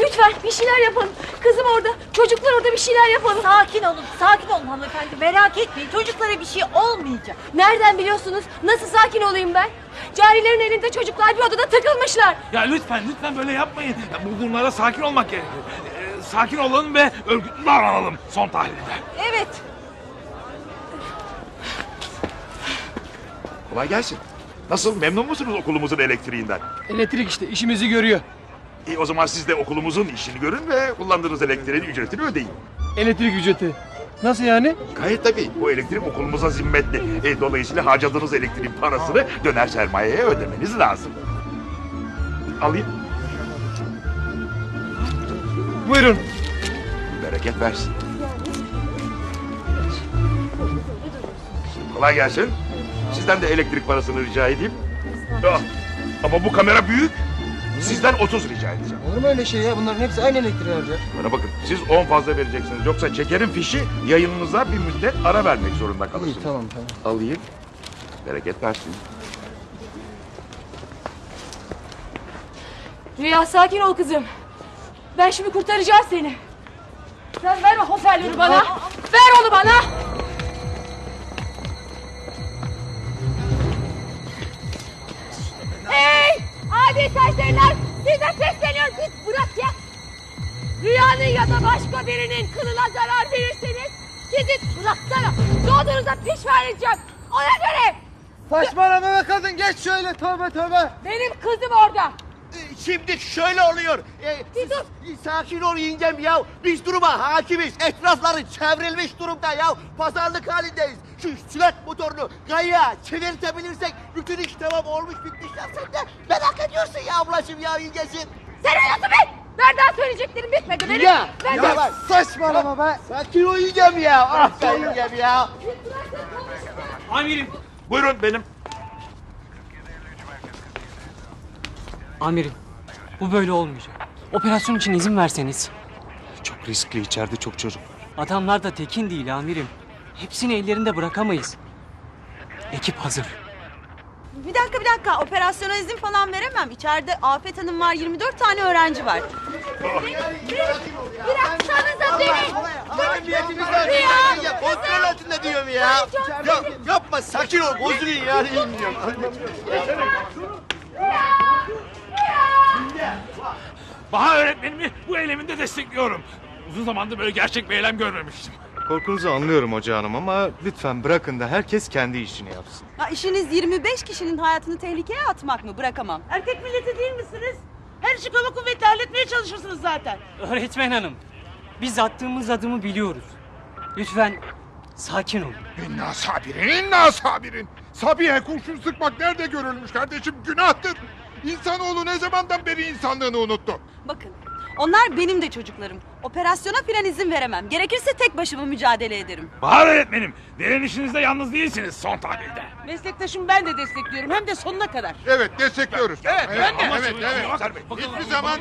şeyler yapalım. Kızım orada, çocuklar orada bir şeyler yapalım. Sakin olun, sakin olun hanımefendi. Merak etmeyin, çocuklara bir şey olmayacak. Nereden biliyorsunuz? Nasıl sakin olayım ben? Carilerin elinde çocuklar bir odada takılmışlar. Ya lütfen lütfen böyle yapmayın. Ya bu durumlarda sakin olmak gerekir. Ee, sakin olalım ve örgütlü davranalım son tahlilde. Evet, Kolay gelsin. Nasıl memnun musunuz okulumuzun elektriğinden? Elektrik işte işimizi görüyor. İyi o zaman siz de okulumuzun işini görün ve kullandığınız elektriğin ücretini ödeyin. Elektrik ücreti. Nasıl yani? Gayet tabii. Bu elektrik okulumuza zimmetli. E, dolayısıyla harcadığınız elektriğin parasını döner sermayeye ödemeniz lazım. Alayım. Buyurun. Bereket versin. Kolay gelsin. Sizden de elektrik parasını rica edeyim. Ah, Ama bu kamera büyük. Sizden 30 rica edeceğim. Olur mu öyle şey ya? Bunların hepsi aynı elektriği harcar. Bana bakın siz 10 fazla vereceksiniz. Yoksa çekerim fişi yayınınıza bir müddet ara vermek zorunda kalırsınız. İyi tamam tamam. Alayım. Bereket versin. Rüya sakin ol kızım. Ben şimdi kurtaracağım seni. Sen ver o hoparlörü bana. Ver onu bana. Ya da başka birinin kılına zarar verirseniz sizi bıraksana. Doğduğunuzda piş vereceğim. Ona göre. Saçmalama be kadın geç şöyle tövbe tövbe. Benim kızım orada. Şimdi şöyle oluyor. Ee, Bir dur. sakin ol yengem ya. Biz duruma hakimiz. Etrafları çevrilmiş durumda ya. Pazarlık halindeyiz. Şu sürat motorunu gaya çevirtebilirsek bütün iş tamam olmuş bitmiş ya sen de merak ediyorsun ya ablacığım ya yengesin. Sen uyuyorsun be. Nereden söyleyeceklerim bitmedi benim. Ya, Ben ya bak. Saçmalama be. Sakin ol yengem ya. Ah be yengem ya. Amirim. Buyurun benim. Amirim, bu böyle olmayacak. Operasyon için izin verseniz. Çok riskli içeride çok çocuk. Adamlar da tekin değil amirim. Hepsini ellerinde bırakamayız. Ekip hazır. bir dakika bir dakika. Operasyona izin falan veremem. İçeride Afet Hanım var, 24 tane öğrenci var. Bıraksanıza beni. Memnuniyetimiz var. Rüya, Ya kontrol altında diyorum ya. Ya yapma sakin ol bozulun ya. Baha öğretmenimi bu eyleminde destekliyorum. Uzun zamandır böyle gerçek bir eylem görmemiştim. Korkunuzu anlıyorum hoca hanım ama lütfen bırakın da herkes kendi işini yapsın. Ha, işiniz 25 kişinin hayatını tehlikeye atmak mı? Bırakamam. Erkek milleti değil misiniz? İşi kaba kuvvetle halletmeye çalışırsınız zaten. Öğretmen hanım, biz attığımız adımı biliyoruz. Lütfen sakin olun. İnna sabirin, inna sabirin. Sabiha kurşun sıkmak nerede görülmüş kardeşim? Günahtır. İnsanoğlu ne zamandan beri insanlığını unuttu? Bakın, onlar benim de çocuklarım. Operasyona filan izin veremem. Gerekirse tek başıma mücadele ederim. Bahar öğretmenim, direnişinizde yalnız değilsiniz son tahlilde. Meslektaşım ben de destekliyorum hem de sonuna kadar. Evet destekliyoruz. Evet, evet, evet. Bakın- Hiçbir zaman